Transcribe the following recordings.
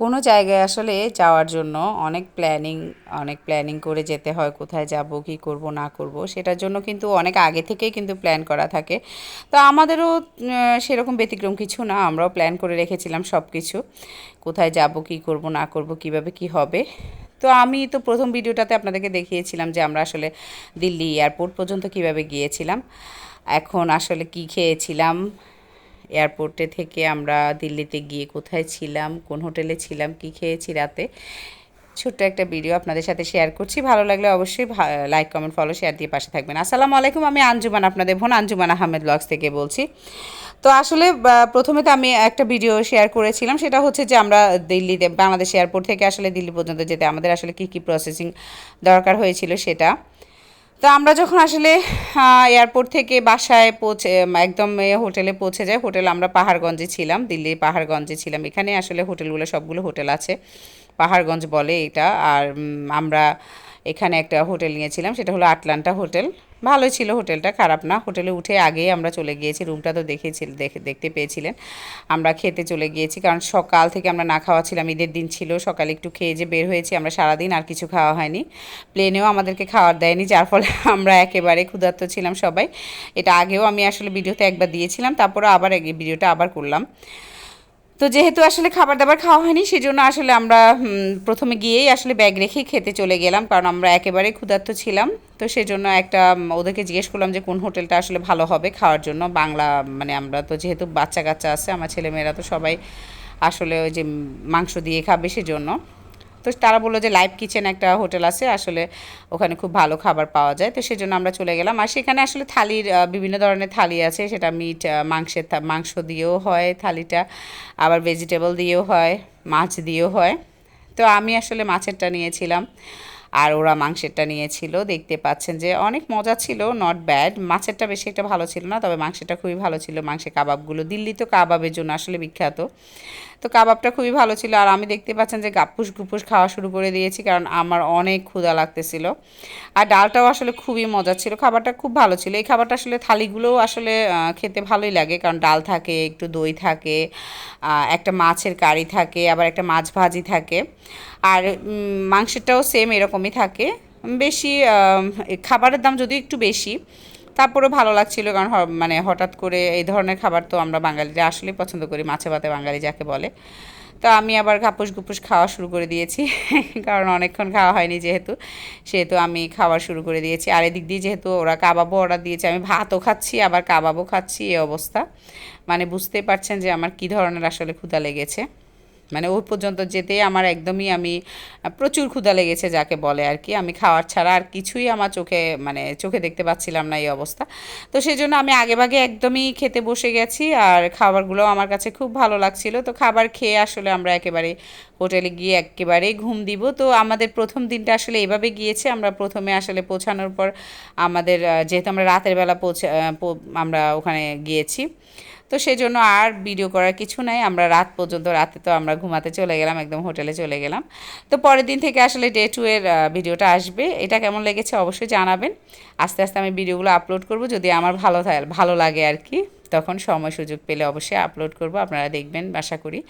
কোনো জায়গায় আসলে যাওয়ার জন্য অনেক প্ল্যানিং অনেক প্ল্যানিং করে যেতে হয়, কোথায় যাব, কি করব, না করব, সেটার জন্য কিন্তু অনেক আগে থেকেই কিন্তু প্ল্যান করা থাকে। তো আমাদেরও সেরকম ব্যতিক্রম কিছু না, আমরাও প্ল্যান করে রেখেছিলাম সব কিছু কোথায় যাব, কি করব, না করব, কীভাবে কি হবে। তো আমি তো প্রথম ভিডিওটাতে আপনাদেরকে দেখিয়েছিলাম যে আমরা আসলে দিল্লি এয়ারপোর্ট পর্যন্ত কীভাবে গিয়েছিলাম। এখন আসলে কি খেয়েছিলাম এয়ারপোর্টে থেকে আমরা দিল্লিতে গিয়ে কোথায় ছিলাম, কোন হোটেলে ছিলাম, কি খেয়েছি রাতে, ছোট্ট একটা ভিডিও আপনাদের সাথে শেয়ার করছি। ভালো লাগলে অবশ্যই লাইক কমেন্ট ফলো শেয়ার দিয়ে পাশে থাকবেন। আসসালামু আলাইকুম, আমি আঞ্জুমান আপনাদের বোন আঞ্জুমান আহমেদ ব্লগস থেকে বলছি। তো আসলে প্রথমে তো আমি একটা ভিডিও শেয়ার করেছিলাম, সেটা হচ্ছে যে আমরা দিল্লিতে, বাংলাদেশ এয়ারপোর্ট থেকে আসলে দিল্লি পর্যন্ত যেতে আমাদের আসলে কী কী প্রসেসিং দরকার হয়েছিল সেটা। তো আমরা যখন আসলে এয়ারপোর্ট থেকে বাসায় পৌঁছে একদম হোটেলে পৌঁছে যায় হোটেল আমরা পাহাড়গঞ্জে ছিলাম দিল্লির পাহাড়গঞ্জে ছিলাম। এখানে আসলে হোটেলগুলো সবগুলো হোটেল আছে, পাহাড়গঞ্জ বলে এটা। আর আমরা এখানে একটা হোটেল নিয়েছিলাম, সেটা হলো আটলান্টা হোটেল। ভালোই ছিল হোটেলটা, খারাপ না। হোটেলে উঠে আগেই আমরা চলে গিয়েছি, রুমটা তো দেখেছি দেখে, দেখতে পেয়েছিলেন। আমরা খেতে চলে গিয়েছি, কারণ সকাল থেকে আমরা না খাওয়া ছিলাম, ঈদের দিন ছিল, সকালে একটু খেয়ে যে বের হয়েছি, আমরা সারাদিন আর কিছু খাওয়া হয়নি। প্লেনেও আমাদেরকে খাওয়ার দেয়নি, যার ফলে আমরা একেবারে ক্ষুধার্ত ছিলাম সবাই। এটা আগেও আমি আসলে ভিডিওতে একবার দিয়েছিলাম তারপরে আবার ভিডিওটা আবার করলাম। তো যেহেতু আসলে খাবার দাবার খাওয়া হয়নি সেই জন্য আসলে আমরা প্রথমে গিয়েই আসলে ব্যাগ রেখেই খেতে চলে গেলাম, কারণ আমরা একেবারে ক্ষুধার্ত ছিলাম। তো সেই জন্য একটা ওদেরকে জিজ্ঞেস করলাম যে কোন হোটেলটা আসলে ভালো হবে খাওয়ার জন্য। বাংলা মানে আমরা তো যেহেতু বাচ্চা কাচ্চা আছে, আমার ছেলেমেয়েরা তো সবাই আসলে ওই যে মাংস দিয়ে খাবে সেজন্য। তো তারা বলল যে লাইভ কিচেন একটা হোটেল আছে, আসলে ওখানে খুব ভালো খাবার পাওয়া যায়। তো সেজন্য আমরা চলে গেলাম। আর সেখানে আসলে থালির বিভিন্ন ধরনের থালি আছে, সেটা মিট মাংসের মাংস দিয়েও হয় থালিটা, আবার ভেজিটেবল দিয়েও হয়, মাছ দিয়েও হয়। তো আমি আসলে মাছেরটা নিয়েছিলাম, আর ওরা মাংসেরটা নিয়েছিল। দেখতে পাচ্ছেন যে অনেক মজা ছিল নট ব্যাড মাছেরটা বেশি একটা ভালো ছিল না, তবে মাংসটা খুবই ভালো ছিল। মাংসের কাবাবগুলো, দিল্লি তো কাবাবের জন্য আসলে বিখ্যাত। তো কাবাবটা খুবই ভালো ছিল। আর আমি দেখতে পাচ্ছেন যে গাপুস গুপুস খাওয়া শুরু করে দিয়েছি, কারণ আমার অনেক ক্ষুধা লাগতেছিল। আর ডালটাও আসলে খুবই মজা ছিল, খাবারটা খুব ভালো ছিল। এই খাবারটা আসলে থালিগুলোও আসলে খেতে ভালোই লাগে, কারণ ডাল থাকে, একটু দই থাকে একটা মাছের কারি থাকে, আবার একটা মাছ ভাজি থাকে। আর মাংসটাও সেম এরকমই থাকে। বেশি খাবারের দাম যদি একটু বেশি তারপরেও ভালো লাগছিল কারণ মানে হঠাৎ করে এই ধরনের খাবার তো আমরা বাঙালিরা আসলেই পছন্দ করি, মাছে ভাতে বাঙালি যাকে বলে। তো আমি আবার কাপুস গুপুস খাওয়া শুরু করে দিয়েছি, কারণ অনেকক্ষণ খাওয়া হয়নি যেহেতু, সেহেতু আমি খাওয়া শুরু করে দিয়েছি। আর এদিক দিয়ে যেহেতু ওরা কাবাবও অর্ডার দিয়েছে, আমি ভাতও খাচ্ছি, আবার কাবাবও খাচ্ছি, এই অবস্থা। মানে বুঝতে পারছেন যে আমার কী ধরনের আসলে ক্ষুধা লেগেছে। মানে ওই পর্যন্ত যেতে আমার একদমই আমি প্রচুর ক্ষুধা লেগেছে যাকে বলে আর কি। আমি খাওয়ার ছাড়া আর কিছুই আমার চোখে মানে চোখে দেখতে পাচ্ছিলাম না এই অবস্থা। তো সেই জন্য আমি আগেভাগে একদমই খেতে বসে গেছি আর খাবারগুলো আমার কাছে খুব ভালো লাগছিল। তো খাবার খেয়ে আসলে আমরা একেবারে হোটেলে গিয়ে একেবারেই ঘুম দিব। তো আমাদের প্রথম দিনটা আসলে এভাবে গিয়েছে, আমরা প্রথমে আসলে পৌঁছানোর পর আমাদের যেহেতু আমরা রাতের বেলা পৌঁছে আমরা ওখানে গিয়েছি। তো সেই জন্য আর ভিডিও করার কিছু নাই। আমরা রাত পর্যন্ত, রাতে তো আমরা ঘুমাতে চলে গেলাম, একদম হোটেলে চলে গেলাম। তো পরের দিন থেকে আসলে ডে টু এর ভিডিওটা আসবে। এটা কেমন লেগেছে অবশ্যই জানাবেন। আস্তে আস্তে আমি ভিডিওগুলো আপলোড করব যদি আমার ভালো ভালো লাগে আর কি। তখন সময় সুযোগ পেলে অবশ্যই আপলোড করব, আপনারা দেখবেন, আশা করি।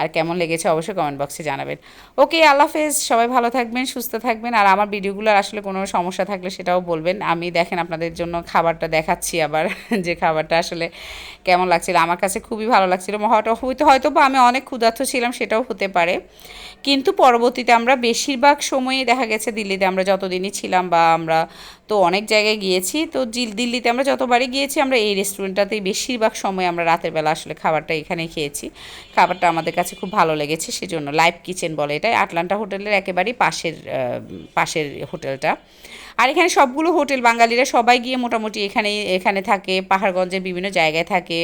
আর কেমন লেগেছে অবশ্যই কমেন্ট বক্সে জানাবেন। ওকে আল্লাহ হাফেজ, সবাই ভালো থাকবেন, সুস্থ থাকবেন, আর আমার ভিডিওগুলোর আসলে কোনো সমস্যা থাকলে সেটাও বলবেন। আমি দেখেন আপনাদের জন্য খাবারটা দেখাচ্ছি আবার, যে খাবারটা আসলে কেমন লাগছিল। আমার কাছে খুবই ভালো লাগছিল। হয়তো হয়তো বা আমি অনেক ক্ষুধার্থ ছিলাম, সেটাও হতে পারে। কিন্তু পরবর্তীতে আমরা বেশিরভাগ সময়ই দেখা গেছে দিল্লিতে আমরা যতদিনই ছিলাম বা আমরা তো অনেক জায়গায় গিয়েছি, তো দিল্লিতে আমরা যতবারই গিয়েছি, আমরা এই রেস্টুরেন্টটাতেই বেশিরভাগ সময় আমরা রাতের বেলা আসলে খাবারটা এখানেই খেয়েছি। খাবারটা আমাদের কাছে খুব ভালো লেগেছে, সেজন্য লাইভ কিচেন বলে এটাই। আটলান্টা হোটেলের একেবারেই পাশের পাশের হোটেলটা। আর এখানে সবগুলো হোটেল বাঙালিরা সবাই গিয়ে মোটামুটি এখানে এখানে থাকে, পাহাড়গঞ্জের বিভিন্ন জায়গায় থাকে,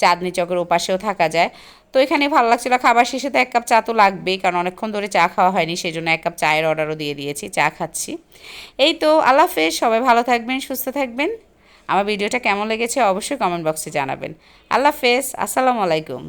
চাঁদনি চকের ওপাশেও থাকা যায়। তো এখানে ভালো লাগছিল, খাবার শেষে তো এক কাপ চা তো লাগবেই, কারণ অনেকক্ষণ ধরে চা খাওয়া হয়নি সেই জন্য এক কাপ চায়ের অর্ডারও দিয়ে দিয়েছি, চা খাচ্ছি। এই তো, আল্লাহ হাফেজ, সবাই ভালো থাকবেন, সুস্থ থাকবেন। আমার ভিডিওটা কেমন লেগেছে অবশ্যই কমেন্ট বক্সে জানাবেন। আল্লাহ হাফেজ আসসালামু আলাইকুম।